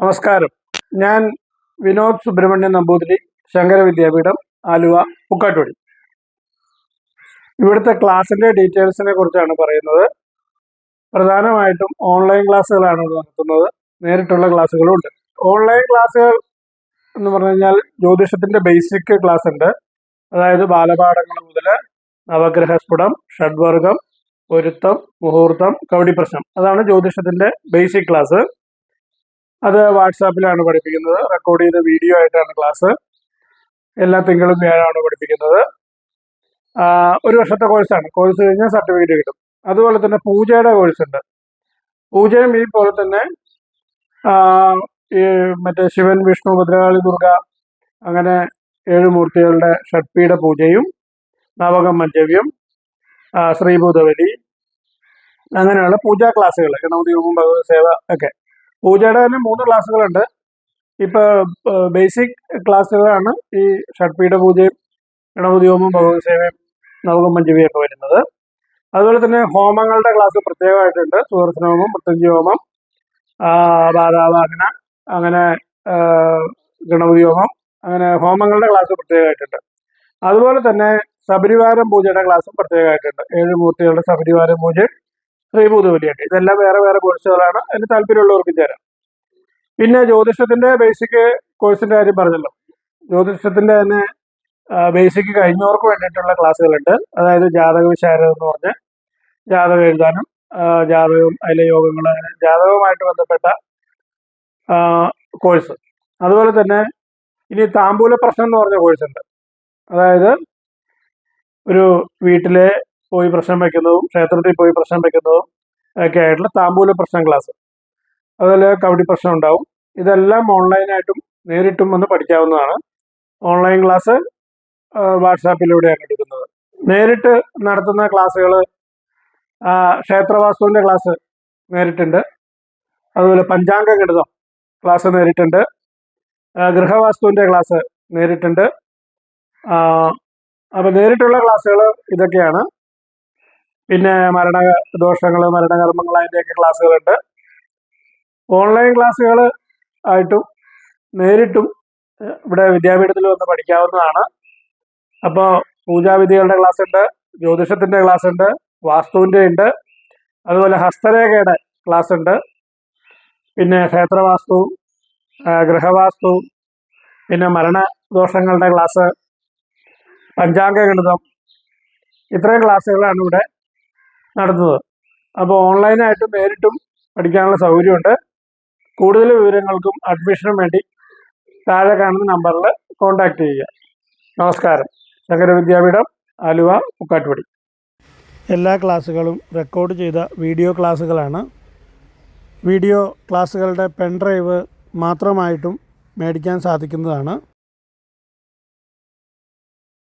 നമസ്കാരം. ഞാൻ വിനോദ് സുബ്രഹ്മണ്യൻ നമ്പൂതിരി ശങ്കര വിദ്യാപീഠം ആലുവ പുക്കാട്ടുപടി ഇവിടുത്തെ ക്ലാസ്സിന്റെ ഡീറ്റെയിൽസിനെ കുറിച്ചാണ് പറയുന്നത്. പ്രധാനമായിട്ടും ഓൺലൈൻ ക്ലാസ്സുകളാണ് നടത്തുന്നത്. നേരിട്ടുള്ള ക്ലാസ്സുകളും ഉണ്ട് ഓൺലൈൻ ക്ലാസ്സുകൾ എന്ന് പറഞ്ഞു കഴിഞ്ഞാൽ ജ്യോതിഷത്തിന്റെ ബേസിക് ക്ലാസ് ഉണ്ട് അതായത് ബാലപാഠങ്ങൾ മുതൽ നവഗ്രഹസ്ഫുടം ഷഡ്വർഗം പൊരുത്തം മുഹൂർത്തം കവടി പ്രശ്നം. അതാണ് ജ്യോതിഷത്തിന്റെ ബേസിക് ക്ലാസ് അത് വാട്സാപ്പിലാണ് പഠിപ്പിക്കുന്നത്. റെക്കോർഡ് ചെയ്ത വീഡിയോ ആയിട്ടാണ് ക്ലാസ് എല്ലാ തിങ്കളും വ്യാഴമാണ് പഠിപ്പിക്കുന്നത്. ഒരു വർഷത്തെ കോഴ്സാണ് കോഴ്സ് കഴിഞ്ഞാൽ സർട്ടിഫിക്കറ്റ് കിട്ടും. അതുപോലെ തന്നെ പൂജയുടെ കോഴ്സ് ഉണ്ട്. പൂജയും ഈ പോലെ തന്നെ ഈ മറ്റേ ശിവൻ വിഷ്ണു ഭദ്രകാളി ദുർഗ അങ്ങനെ ഏഴ് മൂർത്തികളുടെ ഷഡ്പീഠ പൂജയും നവകം മഞ്ചവ്യം ശ്രീഭൂതബലി അങ്ങനെയുള്ള പൂജാ ക്ലാസ്സുകൾ ഗണപതി ഹോമം ഭഗവത് സേവ ഒക്കെ. പൂജയുടെ തന്നെ മൂന്ന് ക്ലാസ്സുകളുണ്ട്. ഇപ്പൊ ബേസിക് ക്ലാസ്സുകളാണ് ഈ ഷഡ്പീഠ പൂജയും ഗണപതി ഹോമം ഭഗവത് സേവയും നവകം പഞ്ചമിയും വരുന്നത്. അതുപോലെ തന്നെ ഹോമങ്ങളുടെ ക്ലാസ് പ്രത്യേകമായിട്ടുണ്ട്. സുദർശന ഹോമം മൃത്യുഞ്ജയ ഹോമം ബാധാവാഹന അങ്ങനെ ഗണപതി ഹോമം അങ്ങനെ ഹോമങ്ങളുടെ ക്ലാസ് പ്രത്യേകമായിട്ടുണ്ട്. അതുപോലെ തന്നെ ശബരിവാരം പൂജയുടെ ക്ലാസ്സും പ്രത്യേകമായിട്ടുണ്ട്. ഏഴ് മൂർത്തികളുടെ ശബരിവാരം പൂജയും ശ്രീഭൂതബലിയൊക്കെ ഇതെല്ലാം വേറെ വേറെ കോഴ്സുകളാണ് അതിന് താല്പര്യമുള്ളവർക്ക് ചേരാം. പിന്നെ ജ്യോതിഷത്തിന്റെ ബേസിക് കോഴ്സിന്റെ കാര്യം പറഞ്ഞല്ലോ. ജ്യോതിഷത്തിന്റെ തന്നെ ബേസിക് കഴിഞ്ഞവർക്ക് വേണ്ടിയിട്ടുള്ള ക്ലാസ്സുകളുണ്ട്. അതായത് ജാതക വിശാരം എന്ന് പറഞ്ഞ് ജാതകം എഴുതാനും ജാതകവും ജാതകം അതിലെ യോഗങ്ങൾ അങ്ങനെ ജാതകവുമായിട്ട് ബന്ധപ്പെട്ട കോഴ്സ് അതുപോലെ തന്നെ ഇനി താമ്പൂല പ്രശ്നം എന്ന് പറഞ്ഞ കോഴ്സ് ഉണ്ട്. അതായത് ഒരു വീട്ടിലെ പോയി പ്രശ്നം വയ്ക്കുന്നതും ക്ഷേത്രത്തിൽ പോയി പ്രശ്നം വയ്ക്കുന്നതും ഒക്കെ ആയിട്ടുള്ള താമ്പൂല പ്രശ്നം ക്ലാസ് അതുപോലെ കബഡി പ്രശ്നം ഉണ്ടാവും. ഇതെല്ലാം ഓൺലൈനായിട്ടും നേരിട്ടും വന്ന് പഠിക്കാവുന്നതാണ്. ഓൺലൈൻ ക്ലാസ് വാട്സാപ്പിലൂടെയാണ് എടുക്കുന്നത്. നേരിട്ട് നടത്തുന്ന ക്ലാസ്സുകൾ ക്ഷേത്രവാസ്തുവിന്റെ ക്ലാസ് നേരിട്ടുണ്ട്. അതുപോലെ പഞ്ചാംഗ ഗണിതം ക്ലാസ് നേരിട്ടുണ്ട്. ഗൃഹവാസ്തുവിന്റെ ക്ലാസ് നേരിട്ടുണ്ട്. അപ്പോൾ നേരിട്ടുള്ള ക്ലാസ്സുകൾ ഇതൊക്കെയാണ്. പിന്നെ മരണ ദോഷങ്ങൾ മരണകർമ്മങ്ങൾ അതിന്റെയൊക്കെ ക്ലാസ്സുകളുണ്ട്. ഓൺലൈൻ ക്ലാസ്സുകൾ ആയിട്ടും നേരിട്ടും ഇവിടെ വിദ്യാപീഠത്തിൽ വന്ന് പഠിക്കാവുന്നതാണ്. അപ്പോൾ പൂജാവിധികളുടെ ക്ലാസ് ഉണ്ട് ജ്യോതിഷത്തിന്റെ ക്ലാസ് ഉണ്ട് വാസ്തുവിന്റെ ഉണ്ട് അതുപോലെ ഹസ്തരേഖയുടെ ക്ലാസ് ഉണ്ട് പിന്നെ ക്ഷേത്രവാസ്തു ഗൃഹവാസ്തു പിന്നെ മരണദോഷങ്ങളുടെ ക്ലാസ് പഞ്ചാംഗ ഗണിതം ഇത്രയും ക്ലാസ്സുകളാണ് ഇവിടെ നടത്തുന്നത് അപ്പോൾ ഓൺലൈനായിട്ട് നേരിട്ടും പഠിക്കാനുള്ള സൗകര്യമുണ്ട്. കൂടുതൽ വിവരങ്ങൾക്കും അഡ്മിഷനും വേണ്ടി താഴെ കാണുന്ന നമ്പറിൽ കോൺടാക്റ്റ് ചെയ്യുക. നമസ്കാരം. ശങ്കര വിദ്യാപീഠം ആലുവ മുക്കാട്ടുപടി. എല്ലാ ക്ലാസ്സുകളും റെക്കോർഡ് ചെയ്ത വീഡിയോ ക്ലാസ്സുകളാണ്. വീഡിയോ ക്ലാസ്സുകളുടെ പെൻഡ്രൈവ് മാത്രമായിട്ടും മേടിക്കാൻ സാധിക്കുന്നതാണ്.